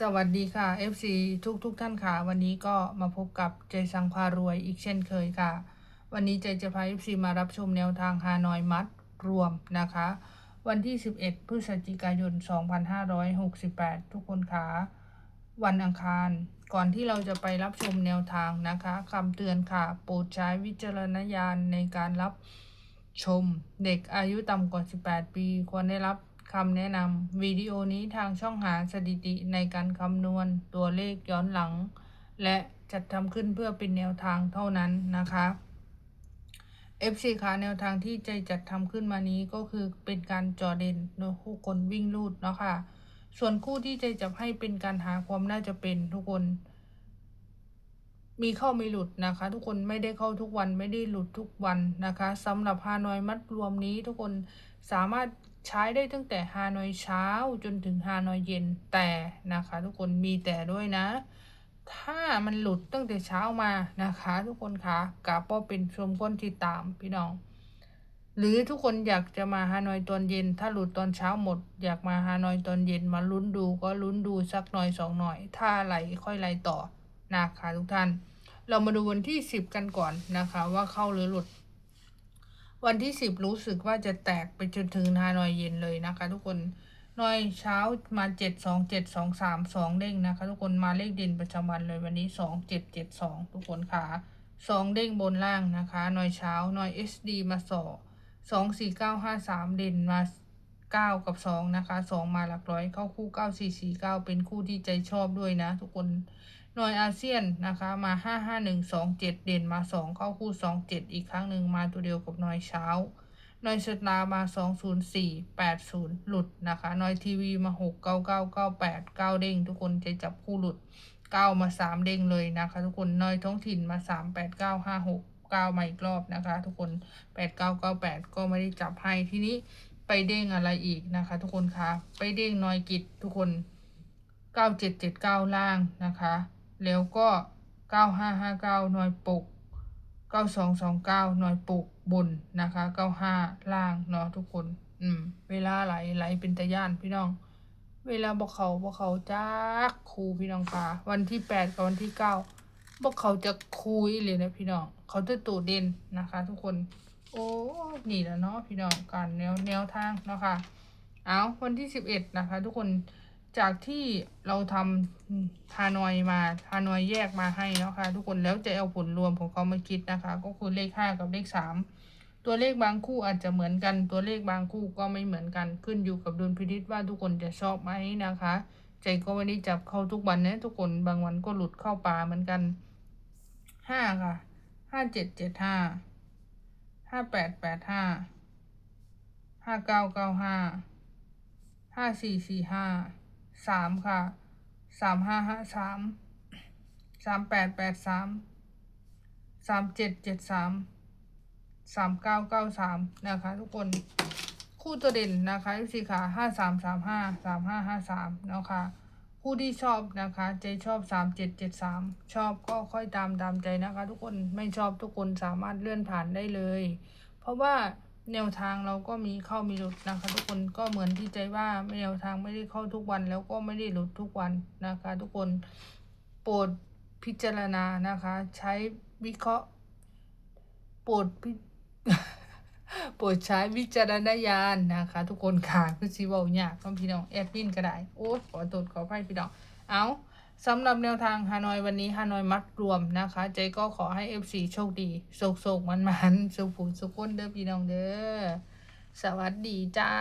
สวัสดีค่ะ FC ทุกทุกท่านค่ะ วันนี้ก็มาพบกับใจสังพารวยอีกเช่นเคยค่ะ วันนี้ใจจะพา FC มารับชมแนวทางฮานอยมัดรวมนะคะ วันที่ 11 พฤศจิกายน 2568 ทุกคนค่ะวันอังคาร ก่อนที่เราจะไปรับชมแนวทางนะคะคำเตือนค่ะ โปรดใช้วิจารณญาณในการรับชมเด็กอายุต่ำกว่า 18 ปี ควรได้รับ คำแนะนำวิดีโอนี้ทางช่องหาสถิติในการคำนวณตัวเลขย้อนหลัง และจัดทำขึ้นเพื่อเป็นแนวทางเท่านั้นนะคะ FC ค่ะแนวทางที่ใจจัดทำขึ้นมานี้ก็คือเป็นการจอเด่นโดยคู่คนวิ่งลูดเนาะค่ะ ส่วนคู่ที่ใจจับให้เป็นการหาความน่าจะเป็นทุกคน มีเข้ามีหลุดนะคะ ทุกคนไม่ได้เข้าทุกวันไม่ได้หลุดทุกวันนะคะสำหรับฮานอยมัดรวมนี้ทุกคน สามารถใช้ได้ตั้งแต่ฮานอยเช้าจนถึงฮานอยเย็นแต่นะคะทุกคนมีแต่ด้วยนะ ถ้ามันหลุดตั้งแต่เช้ามานะคะ ทุกคนคะกาป้อเป็นชมคนที่ตามพี่น้อง หรือทุกคนอยากจะมาฮานอยตอนเย็น ถ้าหลุดตอนเช้าหมด อยากมาฮานอยตอนเย็นมาลุ้นดูก็ลุ้นดูสักหน่อยสองหน่อย ถ้าไหลค่อยไหลต่อนะคะทุกท่าน เรามาดูวันที่สิบกันก่อนนะคะ ว่าเข้าหรือหลุด วันที่สิบรู้สึกว่าจะแตกไปจนถึงฮานอยเย็นเลยนะคะ ทุกคนหน่อยเช้ามาเจ็ดสองเจ็ดสองสามสองเด้งนะคะ ทุกคนมาเลขเด่นประจำวันเลยวันนี้สองเจ็ดเจ็ดสองทุกคนค่ะสองเด้งบนล่างนะคะหน่อยเช้าหน่อย SD มาสอสองสี่เก้าห้าสามเด่นมาเก้ากับสองนะคะสองมาหลักร้อยเข้าคู่เก้าสี่สี่เก้าเป็นคู่ที่ใจชอบด้วยนะ ทุกคน หน่วยอาเซียนนะคะมาห้าห้าหนึ่งสองเจ็ดเด่นมาสองเข้าคู่สองเจ็ดอีกครั้งหนึ่งมาตัวเดียวกับหน่วยเช้าหน่วยสตาร์มาสองศูนย์สี่แปดศูนย์หลุดนะคะหน่วยทีวีมาหกเก้าเก้าเก้าแปดเก้าเด้ง ทุกคนจะจับคู่หลุดเก้ามาสามเด้งเลยนะคะ ทุกคนหน่วยท้องถิ่นมาสามแปดเก้าห้าหกเก้ามาอีกรอบนะคะ ทุกคนแปดเก้าเก้าแปดก็ไม่ได้จับให้ทีนี้ไปเด้งอะไรอีกนะคะ ทุกคนคะไปเด้งหน่วยกิจทุกคนเก้าเจ็ดเจ็ดเก้าล่างนะคะ แล้วก็เก้าห้าห้าเก้าหน่วยปกเก้าสองสองเก้าหน่วยปกบนนะคะเก้าห้าล่างเนาะทุกคน อืม เวลาไหลไหลเป็นตะย่านพี่น้อง เวลาบอกเขาบอกเขาจักคูพี่น้องค่ะวันที่แปดกับวันที่เก้าบอกเขาจะคุยเลยนะพี่น้อง เขาจะตูดเด่นนะคะ ทุกคน โอ้นี่แหละเนาะพี่น้องการแนวแนวทางเนาะค่ะเอาวันที่สิบเอ็ดนะคะ ทุกคน จากที่เราทำฮานอยมาฮานอยแยกมาให้นะคะทุกคนแล้วจะเอาผลรวมของเขามาคิดนะคะ ก็คือเลขห้ากับเลขสามตัวเลขบางคู่อาจจะเหมือนกัน ตัวเลขบางคู่ก็ไม่เหมือนกันขึ้นอยู่กับดุลพินิจว่าทุกคนจะชอบไหมนะคะ ใจก็ไม่ได้จับเข้าทุกวันนะทุกคนบางวันก็หลุดเข้าป่าเหมือนกันห้าค่ะห้าเจ็ดเจ็ดห้าห้าแปดแปดห้าห้าเก้าเก้าห้าห้าสี่สี่ห้า สามค่ะสามห้าห้าสามสามแปดแปดสามสามเจ็ดเจ็ดสามสามเก้าเก้าสามนะคะ ทุกคนคู่ตัวเด่นนะคะสีขาห้าสามสามห้าสามห้าห้าสามนะคะคู่ที่ชอบนะคะ ใจชอบสามเจ็ดเจ็ดสามชอบก็ค่อยตามตามใจนะคะ ทุกคนไม่ชอบทุกคนสามารถเลื่อนผ่านได้เลย เพราะว่า แนวทางเราก็มีเข้ามีหลุดนะคะ ทุกคนก็เหมือนที่ใจว่าแนวทางไม่ได้เข้าทุกวัน แล้วก็ไม่ได้หลุดทุกวันนะคะ ทุกคนโปรดพิจารณานะคะ ใช้วิเคราะห์โปรดพิโปรดใช้วิจารณญาณนะคะ ทุกคนค่ะคือสิเว้ายากต้องพี่น้องแอดมินก็ได้โอ้ขอโทษขออภัยพี่น้องเอา สำหรับแนวทางฮานอยวันนี้ฮานอยมัดรวมนะคะ เจก็ขอให้ FC โชคดีโศกโศกมันมันสุขผุสุขคนเด้อพี่น้องเด้อสวัสดีจ้า